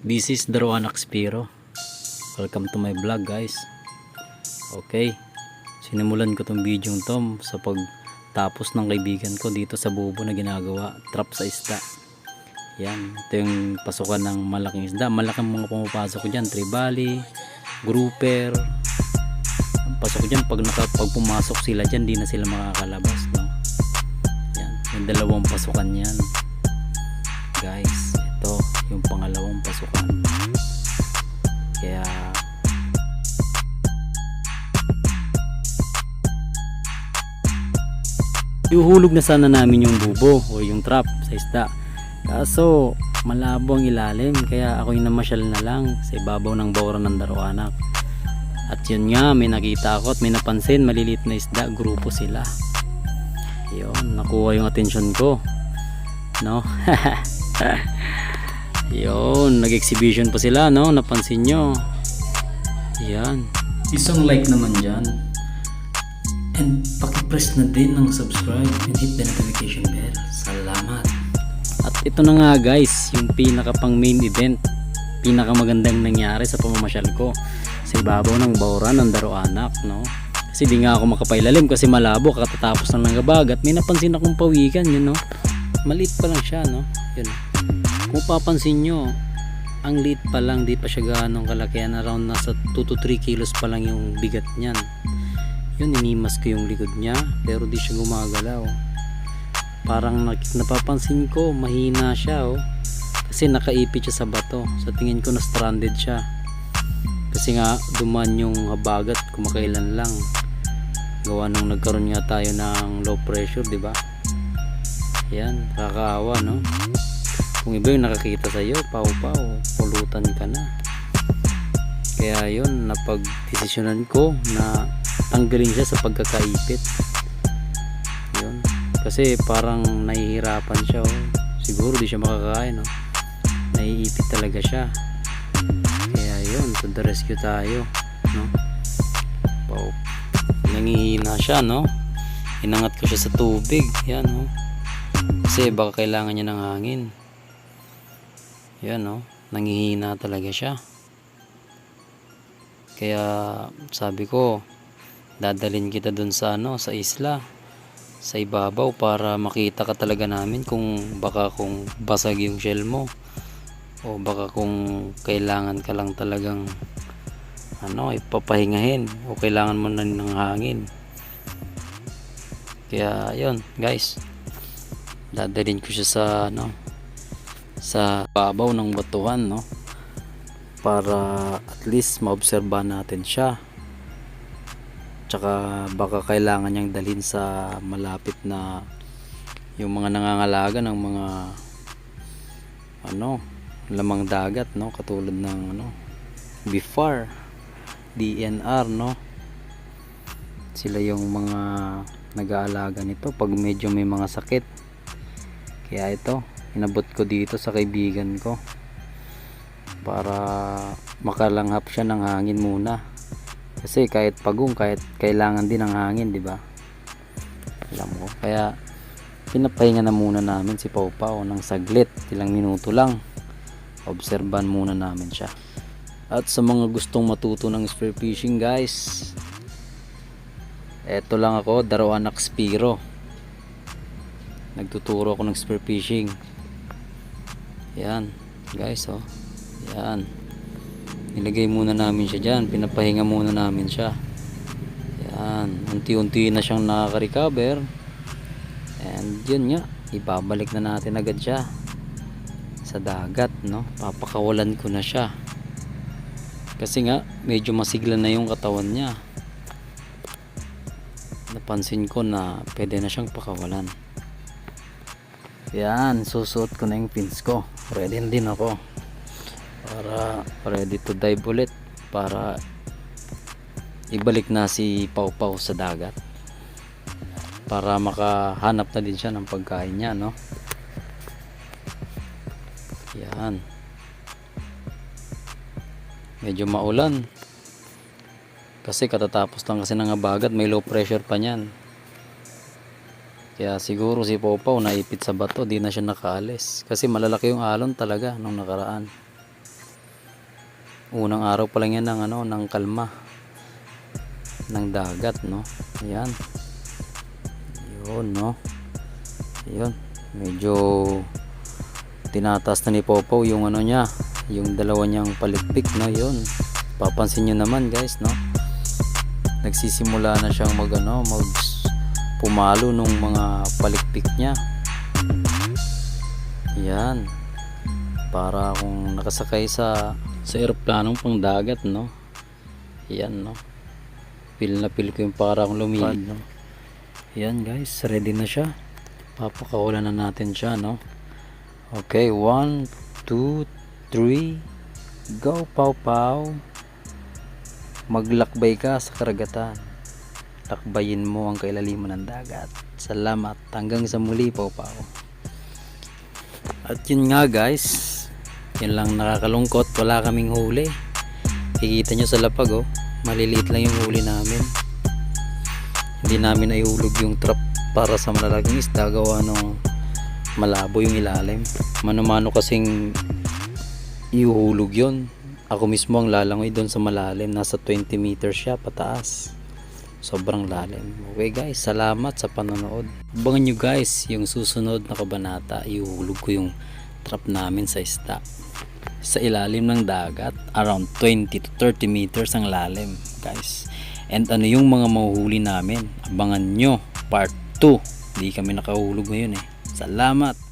This is Daruanak Spiro. Welcome to my vlog guys. Okay. Sinimulan ko tong video to sa pagtapos ng kaibigan ko dito sa bubo na ginagawa. Trap sa isda. Yan. Ito yung pasukan ng malaking isda. Malaking mga pumapasok dyan. Tribali, grouper. Ang pasok dyan pag, naka, pag pumasok sila dyan di na sila makakalabas. No? Yan. Yung dalawang pasukan yan. Guys, yung pangalawang pasukan. Kaya Iuhulog na sana namin yung bubo o yung trap sa isda. Kaso malabo ang ilalim kaya ako yung namasyal na lang sa ibabaw ng bawra ng Daruanak. At yun nga, may nakita ako at may napansin, malilit na isda, grupo sila. Yun, nakuha yung atensyon ko. No? Yun, nag-exhibition pa sila, no? Napansin nyo. Yan. Isang like naman dyan. And pakipress na din ng subscribe and hit the notification bell. Salamat. At ito na nga guys, yung pinaka pang main event. Pinaka magandang nangyari sa pamamasyal ko sa ibabaw ng Bauran ng Daruanak, no? Kasi di nga ako makapailalim kasi malabo katatapos ng gabag at may napansin akong pawikan yun, no? Maliit pa lang siya, no? Yun. Kung papansin nyo, ang liit pa lang, di pa siya ganong kalakihan. Around nasa 2 to 3 kilos pa lang yung bigat niyan. Yun, inimas ko yung likod niya, pero di siya gumagalaw. Parang napapansin ko, mahina siya, oh. Kasi nakaipit siya sa bato. Sa tingin ko na stranded siya. Kasi nga, duman yung habagat kumakailan lang. Gawa nung nagkaroon nga tayo ng low pressure, di ba? Yan, kakaawa, no? Kung iba yung nakakita sa'yo, pau-pau, pulutan ka na. Kaya yun, napag-desisyonan ko na tanggalin siya sa pagkakaipit. Yun. Kasi parang nahihirapan siya, oh. Siguro di siya makakain, no? Naiipit talaga siya. Kaya yun, to the rescue tayo, no? Pau. Nangihina siya, no? Inangat ko siya sa tubig, yan, no? Kasi baka kailangan niya ng hangin. Yan no, nangihina talaga siya. Kaya sabi ko, dadalhin kita dun sa ano, sa isla, sa ibabaw para makita ka talaga namin kung baka kung basag yung shell mo o baka kung kailangan ka lang talagang ano, ipapahingahin o kailangan mo na ng hangin. Kaya yon guys, dadalhin ko siya sa ano, sa babaw ng batuhan no? Para at least maobserba natin siya. Tsaka baka kailangan niyang dalhin sa malapit na yung mga nangangalaga ng mga ano lamang dagat no? Katulad ng ano BIFAR DNR no? Sila yung mga nag-aalaga nito pag medyo may mga sakit. Kaya ito inabot ko dito sa kaibigan ko para makalanghap siya ng hangin muna. Kasi kahit pagong kahit kailangan din ng hangin di ba? Alam ko kaya pinapahinga na muna namin si Pau Pau ng saglit ilang minuto lang. Obserban muna namin siya. At sa mga gustong matuto ng spear fishing guys eto lang ako Daruanak Spiro nagtuturo ako ng spear fishing yan guys oh. Yan. Nilagay muna namin siya dyan. Pinapahinga muna namin siya. Yan. Unti-unti na siyang nakaka-recover. And yun nga ibabalik na natin agad siya sa dagat no? Papakawalan ko na siya. Kasi nga medyo masigla na yung katawan niya. Napansin ko na pwede na siyang pakawalan yan susuot ko na yung pins ko. Ready din ako. Para ready to dive ulit. Para ibalik na si Pau Pau sa dagat. Para makahanap na din siya ng pagkain niya no? Yan. Medyo maulan. Kasi katatapos lang kasi ng abagat may low pressure pa niyan kaya siguro si Popaw naipit sa bato, di na siya nakaalis. Kasi malalaki yung alon talaga nung nakaraan. Unang araw pa lang yan ng ano, ng kalma ng dagat, no? Ayan. Yun, no? Yun. Medyo tinataas na ni Popo yung ano niya, yung dalawa niyang palikpik, no? Yun. Papansin niyo naman, guys, no? Nagsisimula na siyang mag ano, mag pumalo nung mga palikpik niya. Yan. Para kung nakasakay sa sa eroplanong pang dagat, no? Yan, no? Feel na feel ko yung para akong lumipad, no? Yan, guys. Ready na siya. Papakawalan na natin siya, no? Okay, one, two, three. Go, Pau Pau. Maglakbay ka sa karagatan. Lakbayin mo ang kailaliman ng dagat. Salamat. Hanggang sa muli, Pau Pau. At yun nga guys, yun lang nakakalungkot, wala kaming huli. Kikita nyo sa lapag oh, maliliit lang yung huli namin. Hindi namin naihulog yung trap para sa malalaking isda gawa nung malabo yung ilalim. Mano-mano kasing ihuhulog yon. Ako mismo ang lalangoy doon sa malalim, nasa 20 meters siya pataas. Sobrang lalim. Okay guys, salamat sa panonood. Abangan nyo guys yung susunod na kabanata. Ihuhulog ko yung trap namin sa isda. Sa ilalim ng dagat, around 20 to 30 meters ang lalim guys. And ano yung mga mahuhuli namin? Abangan nyo, part 2. Hindi kami nakahulog ngayon eh. Salamat!